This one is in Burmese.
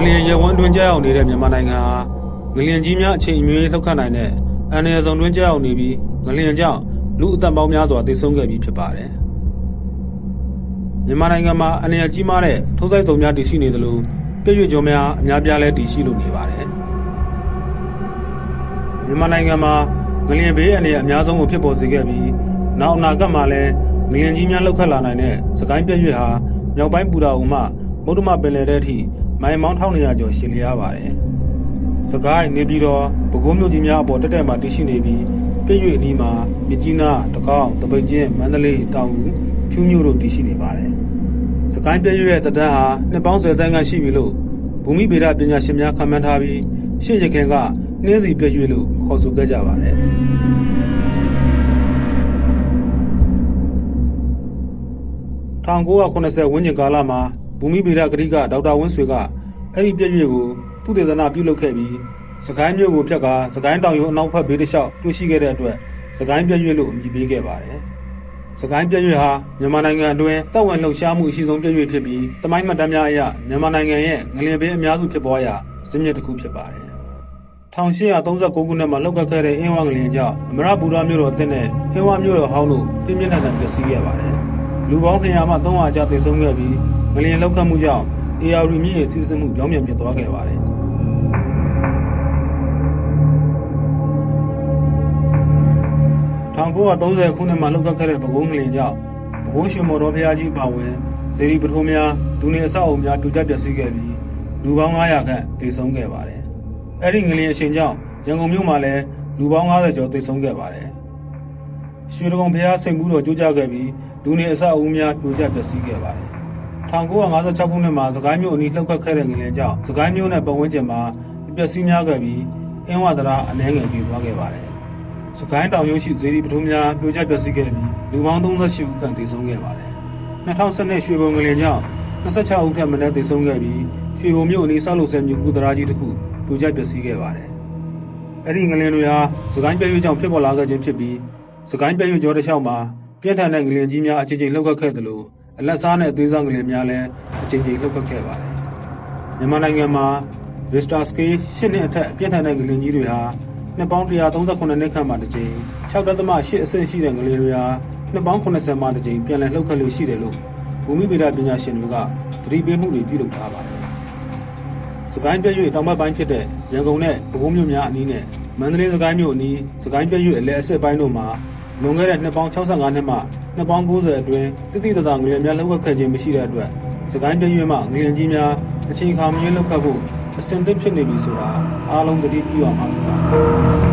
အတွင်းကြောက်ရောက်နေတဲ့မြန်မာနိုင်ငံဟာငလျင်ကြီးများအချိန်အမျိုးကြီးလှုပ်ခတ်နိုင်တဲ့အန္တရာယ်ဆုံးတွင်းကြောက်ရောက်နေပြီးငလျင်ကြောင့်လူအသက်ပေါင်းများစွာသေဆုံးခဲ့ပြီးဖြစ်ပါတယ်။မြန်မာနိုင်ငံမှာအန္တရာယ်ကြီးမားတဲ့ထိုးစိုက်စုံများတည်ရှိနေသလိုပြည့်ရွကျော်များအများပြားလည်းတည်ရှိလို့နေပါတယ်။မြန်မာနိုင်ငံမှာငလျင်ဘေးအန္တရာယ်အများဆုံးကိုဖြစ်ပေါ်စေခဲ့ပြီးနောက်အနာဂတ်မှာလည်းငလျင်ကြီးများလှုပ်ခတ်လာနိုင်တဲ့စကိုင်းပြည့်ရွဟာမြောက်ပိုင်းပူတာအုံမှမုဒ္ဓမပင်လယ်တဲ့အထိ မိုင်မောင်း1200ကျော်ရှည်လျားပါတယ်။စကိုင်းနေပြည်တော်ပဲခူးမြို့ကြီးများအပေါ်တက်တက်မှာတည်ရှိနေပြီးပြည့်ရွအနီးမှာမြကြီးနားတကောင်းတပိတ်ကျင်းမန္တလေးတောင်ဦးဖြူးမြို့တို့တည်ရှိနေပါတယ်။စကိုင်းပြည့်ရွရဲ့တဒန်းဟာနှစ်ပေါင်း10တန်းခန့်ရှိပြီလို့ဘူမိဗေဒပညာရှင်များခန့်မှန်းထားပြီးရှေ့ရခင်ကနှင်းစီပြည့်ရွလို့ခေါ်ဆိုခဲ့ကြပါတယ်။1980ဝန်းကျင်ကာလမှာ ဘူမိဗေဒကတိကဒေါက်တာဝင်းဆွေကအဲ့ဒီပြည့်ရွကိုသူတေသနာပြုလုပ်ခဲ့ပြီးစကိုင်းမြို့ကိုဖြတ်ကာစကိုင်းတောင်ရုံအနောက်ဘက်ဘေးတစ်လျှောက်တွေ့ရှိခဲ့တဲ့အတွက်စကိုင်းပြည့်ရွလို့အမည်ပေးခဲ့ပါတယ်။စကိုင်းပြည့်ရွဟာမြန်မာနိုင်ငံအတွင်းတပ်ဝင်လှုပ်ရှားမှုအရှိဆုံးပြည့်ရွဖြစ်ပြီးတမိုင်းမှတ်တမ်းများအရမြန်မာနိုင်ငံရဲ့ငလျင်ဘေးအများစုဖြစ်ပွားရာဇင်းမြစ်တစ်ခုဖြစ်ပါတယ်။1839ခုနှစ်မှာလောက်ခတ်ခဲ့တဲ့အင်းဝငလျင်ကြောင့်အမရပူရမြို့တော်အသစ်နဲ့အင်းဝမြို့တော်ဟောင်းတို့ပြင်းပြင်းထန်ထန်ပျက်စီးခဲ့ပါတယ်။လူပေါင်း200မှ300ကျသေဆုံးခဲ့ပြီး ငလျင်လောက်ခတ်မှုကြောင့် AR မြစ်ရဲ့စီးဆင်းမှုကြောင်းပြန်ဖြစ်သွားခဲ့ပါတယ်။1930ခုနှစ်မှာလောက်ခတ်ခဲ့တဲ့ပဲခူးငလျင်ကြောင့်ပဲခူးရှင်မော်တော်ဖျားကြီးပါဝင်ဇေဒီပထိုးများဒူနေအဆောက်အုံများပြိုကျပျက်စီးခဲ့ပြီးလူပေါင်း900ခန့်သေဆုံးခဲ့ပါတယ်။အဲ့ဒီငလျင်အချိန်ကြောင့်ရန်ကုန်မြို့မှာလည်းလူပေါင်း90ကျော်သေဆုံးခဲ့ပါတယ်။ရွှေဒဂုံဖျားစိန်မှုတော်ကျိုးကျခဲ့ပြီးဒူနေအဆောက်အုံများပြိုကျပျက်စီးခဲ့ပါတယ်။ 1956ခုနှစ်မှာစကိုင်းမြို့အနီးလှုပ်ခတ်ခဲ့တဲ့ငလျင်ကြောင့်စကိုင်းမြို့နဲ့ပတ်ဝန်းကျင်မှာပျက်စီးများခဲ့ပြီးအင်းဝဒရာအနှဲငယ်ကြီးသွားခဲ့ပါတယ်။စကိုင်းတောင်ရုံးရှိဇေဒီပထုံးများပြိုကျပျက်စီးခဲ့ပြီးလူပေါင်း38ဦးခန့်သေဆုံးခဲ့ပါတယ်။2012ရွှေဘုံငလျင်ကြောင့်26ဦးထက်မနည်းသေဆုံးခဲ့ပြီးရွှေဘုံမြို့အနီးဆောက်လုပ်ဆဲမြို့ကူဒရာကြီးတစ်ခုပြိုကျပျက်စီးခဲ့ပါတယ်။အဲ့ဒီငလျင်တွေဟာစကိုင်းပြည့်ရွေးကြောင့်ဖြစ်ပေါ်လာခဲ့ခြင်းဖြစ်ပြီးစကိုင်းပြည့်ရွေးကျော်တစ်လျှောက်မှာပြင်းထန်တဲ့ငလျင်ကြီးများအချိန်ချင်းလှုပ်ခတ်ခဲ့သလို အလက်စားနဲ့အသေးစားငလျင်များလည်းအချိန်ချင်းလှုပ်ခတ်ခဲ့ပါတယ်။မြန်မာနိုင်ငံမှာ Richter scale ရှစ်နှစ်အထက်ပြင်းထန်တဲ့ငလျင်ကြီးတွေဟာနှစ်ပေါင်း138နှစ်ခန့်မှတစ်ကြိမ်6.8အဆင့်ရှိတဲ့ငလျင်တွေဟာနှစ်ပေါင်း80မှတစ်ကြိမ်ပြန်လည်လှုပ်ခတ်လို့ရှိတယ်လို့ဘူမိဗေဒပညာရှင်တွေကသတိပေးမှုတွေပြုလုပ်ထားပါတယ်။စကိုင်းပြည့်ရွေတောင်ဘက်ပိုင်းဖြစ်တဲ့ရန်ကုန်နဲ့ပဲခူးမြို့များအနီးနဲ့မန္တလေးစကိုင်းမြို့အနီးစကိုင်းပြည့်ရွေအလဲအစစ်ပိုင်းတို့မှာလွန်ခဲ့တဲ့နှစ်ပေါင်း65နှစ်မှ နှစ်ပေါင်း90အတွင်းတိတိတသာငလျင်များလှုပ်ခတ်ခဲ့ခြင်းမရှိတဲ့အတွက်စကိုင်းပြည့်ရွေမှငလျင်ကြီးများအချိန်အခါမရွေးလှုပ်ခတ်ဖို့အဆင်သင့်ဖြစ်နေပြီဆိုတာအားလုံးသတိပြုရမှာဖြစ်ပါတယ်